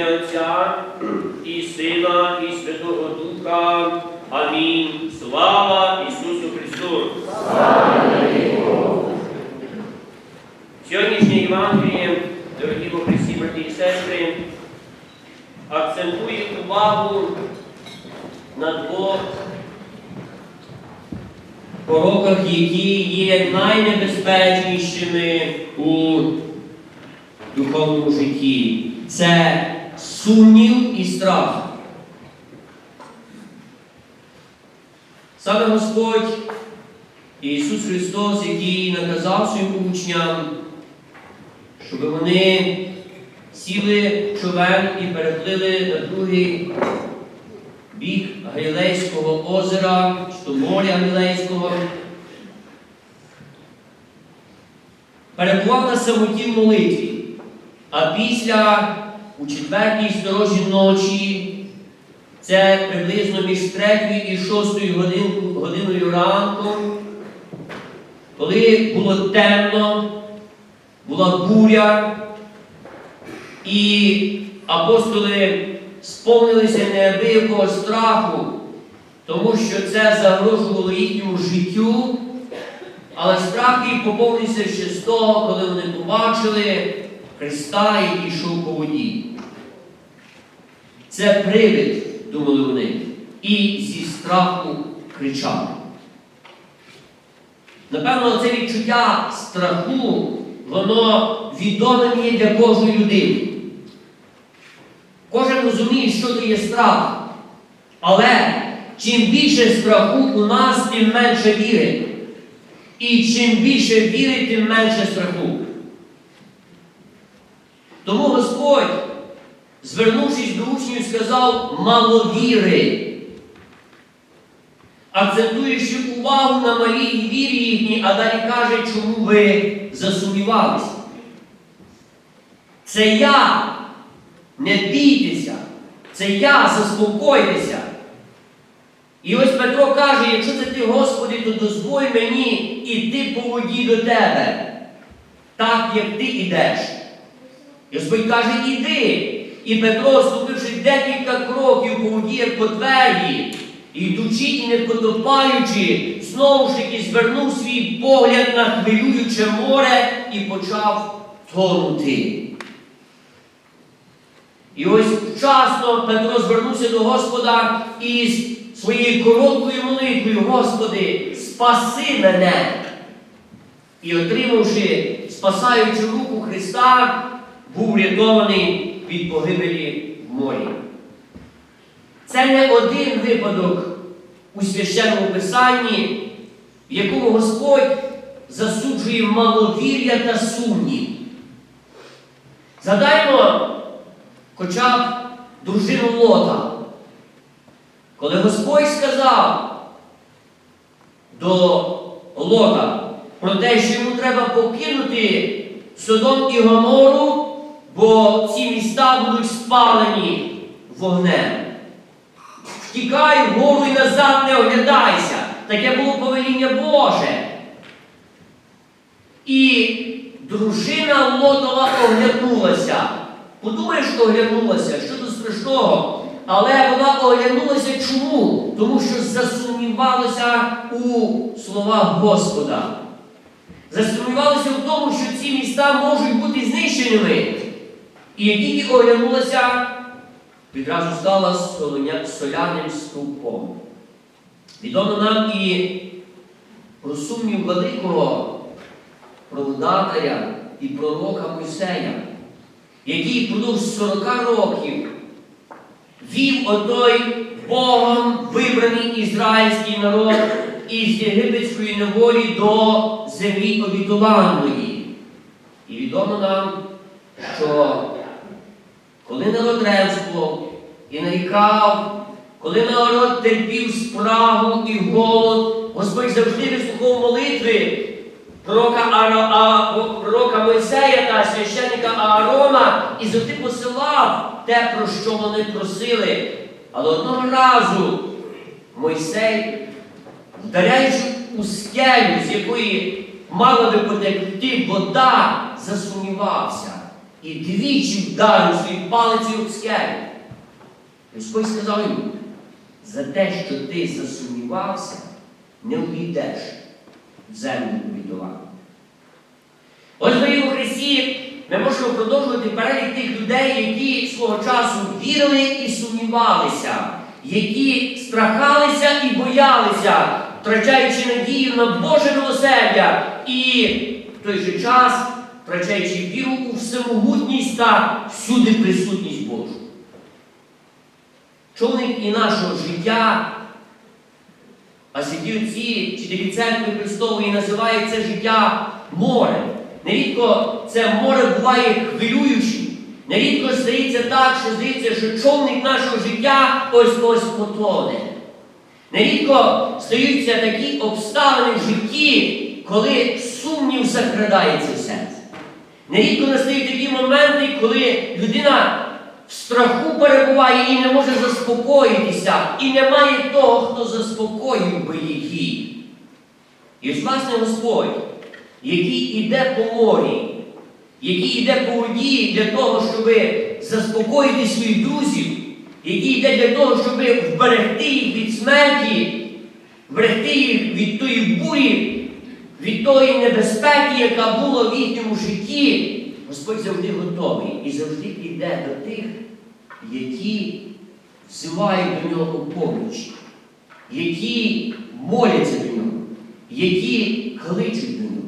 Отця і Сина, і Святого Духа. Амінь. Слава Ісусу Христу! Сьогоднішнє Євангеліє, дорогі Христі, брати і сестри, акцентує увагу на двох пороках, які є найнебезпечнішими у духовному житті. Це сумнів і страх. Саме Господь Ісус Христос, який наказав своїм учням, щоб вони сіли в човен і переплили на другий бік Галілейського озера, то моря Галілейського, перебував на самоті в молитві. А після у четвертій сторожі ночі, це приблизно між 3 і 6 годин, годиною ранку, коли було темно, була буря, і апостоли сповнилися неабиякого страху, тому що це загрожувало їхньому життю, але страх їх поповнився ще з того, коли вони побачили Христа, який йшов по воді. Це привид, думали вони, і зі страху кричали. Напевно, це відчуття страху, воно відоме є для кожної людини. Кожен розуміє, що це є страх. Але чим більше страху у нас, тим менше віри. І чим більше віри, тим менше страху. Тому Господь, звернувшись до учнів, сказав маловіри, акцентуючи увагу на малій вірі їхній, а далі каже, чому ви засумнівалися. Це я, не бійтеся, це я, заспокойтеся. І ось Петро каже, якщо це ти, Господи, то дозволь мені іти по воді до тебе, так як ти ідеш. І Господь каже, іди. І Петро, ступивши декілька кроків по воді, по тверді, і йдучи і не потопаючи, знову ж таки звернув свій погляд на хвилююче море і почав тонути. І ось вчасно Петро звернувся до Господа із своєю короткою молитвою, Господи, спаси мене. І отримавши спасаючу руку Христа, був врятований від погибелі в морі. Це не один випадок у священному Писанні, в якому Господь засуджує маловір'я та сумнів. Згадаймо хоча б дружину Лота. Коли Господь сказав до Лота про те, що йому треба покинути Содом і Гомору, бо ці міста будуть спалені вогнем. Втікай вгору і назад не оглядайся. Таке було повеління Боже. І дружина Лотова оглянулася. Подумаєш, оглянулася, що тут страшного. Але вона оглянулася чому? Тому що засумнівалася у словах Господа. Засумнівалася в тому, що ці міста можуть бути знищеними. І як тільки оглянулася, відразу стала соляним стовпом. Відомо нам і про сумнів великого прородателя і пророка Мойсея, який впродовж 40 років вів отой Богом вибраний ізраїльський народ із єгипетської неволі до землі обітованої. І відомо нам, що коли народ ревствував і нарікав, коли народ терпів спрагу і голод, Господь завжди вислухав молитви пророка, Ара, пророка Мойсея та священника Аарона і завжди посилав те, про що вони просили. Але одного разу Мойсей, вдаряючи у скелю, з якої мала би потекти вода, засумнівався. І двічі вдарив свої палиці об скелю. Господь сказав йому, за те, що ти засумнівався, не увійдеш в землю обітовану. Ось ми у Христі ми можемо продовжувати перелік тих людей, які свого часу вірили і сумнівалися, які страхалися і боялися, втрачаючи надію на Боже милосердя і в той же час втрачаючи віру у всемогутність та всюди присутність Божу. Човник і нашого життя, а святі отці, вчителі церкви Христової називають це життя морем. Нерідко це море буває хвилюючим. Нерідко стається так, що здається, що човник нашого життя ось ось потоне. Нерідко стаються такі обставини в житті, коли сумнів закрадається. Нерідко настають такі моменти, коли людина в страху перебуває і не може заспокоїтися, і немає того, хто заспокоїв би її. І ось, власне, Господь, який іде по морі, який йде по воді для того, щоб заспокоїти своїх друзів, який йде для того, щоб вберегти їх від смерті, вберегти їх від тої бурі, від тої небезпеки, яка була в їхньому житті, Господь завжди готовий і завжди йде до тих, які взивають до нього помочі, які моляться до нього, які кличуть до нього.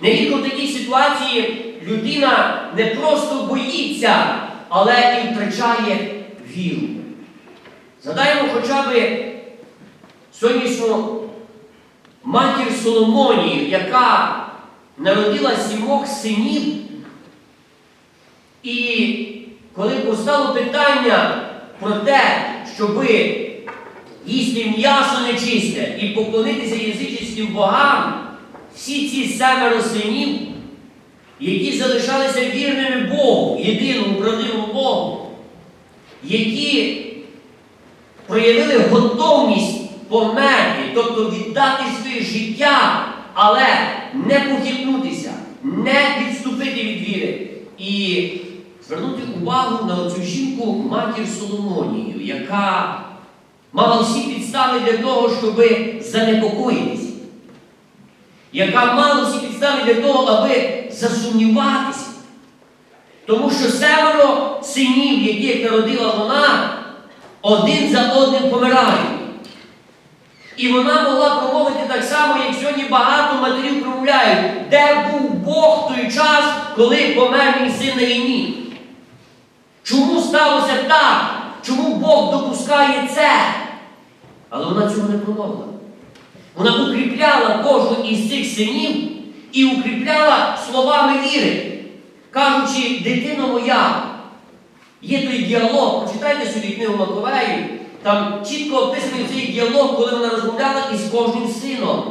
Нерідко в такій ситуації людина не просто боїться, але і втрачає віру. Згадаємо хоча б сьогоднішню матір Соломонію, яка народила сімох синів. І коли постало питання про те, щоби їсти м'ясо нечисте і поклонитися язичницьким богам, всі ці семеро синів, які залишалися вірними Богу, єдиному правдивому Богу, які проявили готовність померти, тобто віддати своє життя, але не похитнутися, не відступити від віри. І звернути увагу на цю жінку матір Соломонію, яка мала всі підстави для того, щоб занепокоїтися, яка мала всі підстави для того, аби засумніватися. Тому що семеро синів, яких народила вона, один за одним помирають. І вона могла промовити так само, як сьогодні багато матерів промовляють, де був Бог той час, коли помер мій син на війні. Чому сталося так? Чому Бог допускає це? Але вона цього не промовила. Вона укріпляла кожного із цих синів і укріпляла словами віри, кажучи, дитино моя, є той діалог, прочитайте собі книгу Маковею, там чітко описаний цей діалог, коли вона розмовляла із кожним сином.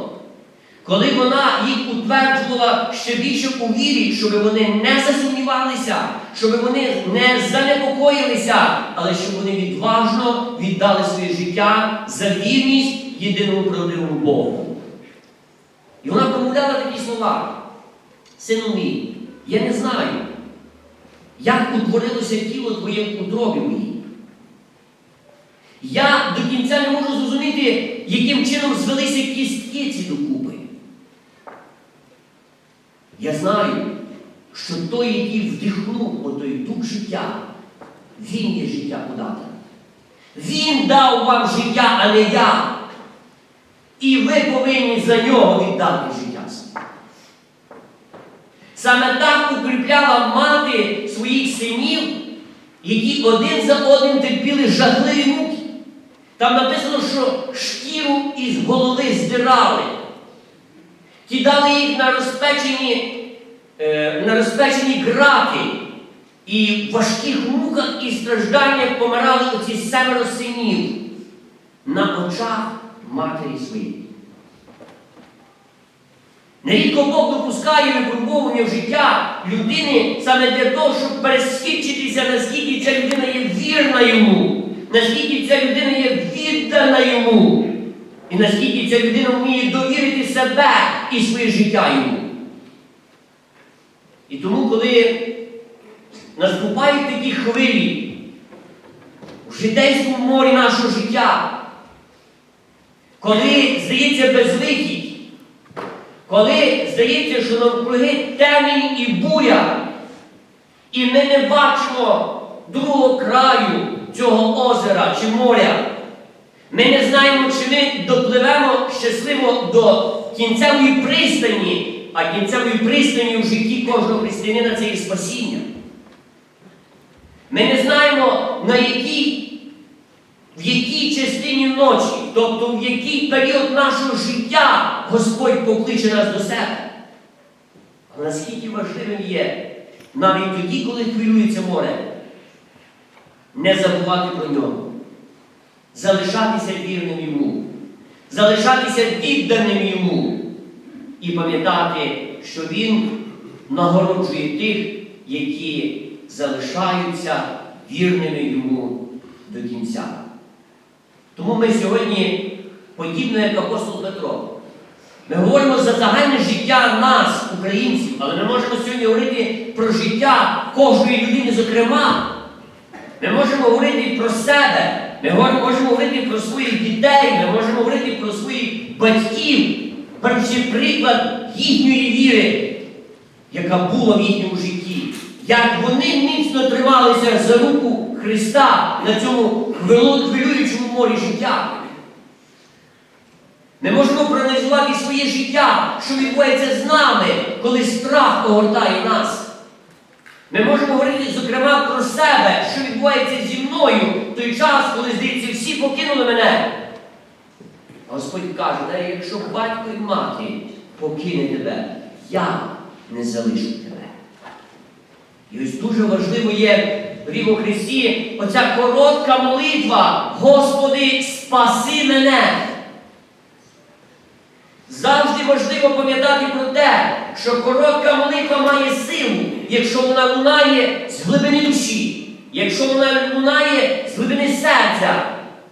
Коли вона їх утверджувала ще більше у вірі, щоб вони не засумнівалися, щоб вони не занепокоїлися, але щоб вони відважно віддали своє життя за вірність єдиному правдивому Богу. І вона промовляла такі слова. Сину мій, я не знаю, як утворилося тіло твоє в утробі моїй. Я до кінця не можу зрозуміти, яким чином звелися кістки ці докупи. Я знаю, що той, який вдихнув отой дух життя, він є життя подателем. Він дав вам життя, а не я. І ви повинні за нього віддати життя. Саме так укріпляла мати своїх синів, які один за одним терпіли жахливі муки. Там написано, що шкіру із голови здирали, кидали їх на розпечені, е, на розпечені грати, і в важких муках і стражданнях помирали оці семеро синів на очах матері своїй. Нерідко Бог допускає випробовування в життя людини саме для того, щоб пересвідчитися, наскільки ця людина є вірна йому, наскільки ця людина є віддана йому, і наскільки ця людина вміє довірити себе і своє життя йому. І тому, коли наступають такі хвилі в житейському морі нашого життя, коли здається безвихідь, коли здається, що навкруги темінь і буря, і ми не бачимо другого цього озера чи моря. Ми не знаємо, чи ми допливемо щасливо до кінцевої пристані, а кінцевої пристані в житті кожного християнина це є спасіння. Ми не знаємо, на якій, в якій частині ночі, тобто в який період нашого життя Господь покличе нас до себе. Але наскільки важливим є навіть тоді, коли хвилюється море, не забувати про нього, залишатися вірним йому, залишатися відданим йому і пам'ятати, що Він нагороджує тих, які залишаються вірними йому до кінця. Тому ми сьогодні, подібно як апостол Петро, ми говоримо за загальне життя нас, українців, але ми можемо сьогодні говорити про життя кожної людини, зокрема. Ми можемо говорити про себе, ми можемо говорити про своїх дітей, ми можемо говорити про своїх батьків, беручи приклад їхньої віри, яка була в їхньому житті. Як вони міцно трималися за руку Христа на цьому хвилюючому морі життя. Ми можемо проаналізувати своє життя, що відбувається з нами, коли страх огортає нас. Ми можемо говорити, зокрема, про себе, що відбувається зі мною в той час, коли, здається, всі покинули мене. Господь каже, «Та якщо батько і мати покине тебе, я не залишу тебе. І ось дуже важливо є в Ріву Христі оця коротка молитва, Господи, спаси мене. Завжди важливо пам'ятати про те, що коротка молитва має силу, якщо вона лунає з глибини душі, якщо вона лунає з глибини серця,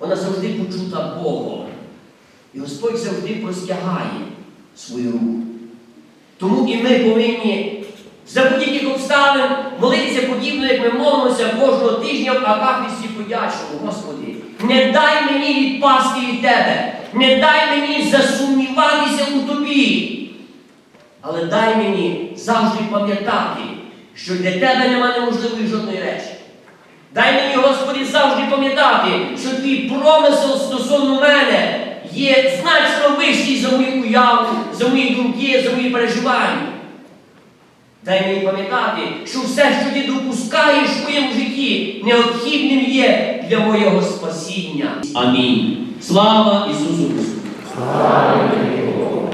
вона завжди почута Богом. І Господь завжди простягає свою руку. Тому і ми повинні за будь-яких обставин молитися подібно, як ми молимося кожного тижня в Акафісті подячному, Господи. Не дай мені відпасти від Тебе, не дай мені засумніватися у Тобі. Але дай мені завжди пам'ятати, що для Тебе нема неможливої жодної речі. Дай мені, Господи, завжди пам'ятати, що твій промисел стосовно мене є значно вищий за мою уяву, за мої думки, за мої переживання. Дай мені пам'ятати, що все, що ти допускаєш в моєму житті, необхідним є для моєго спасіння. Амінь. Слава Ісусу Христу!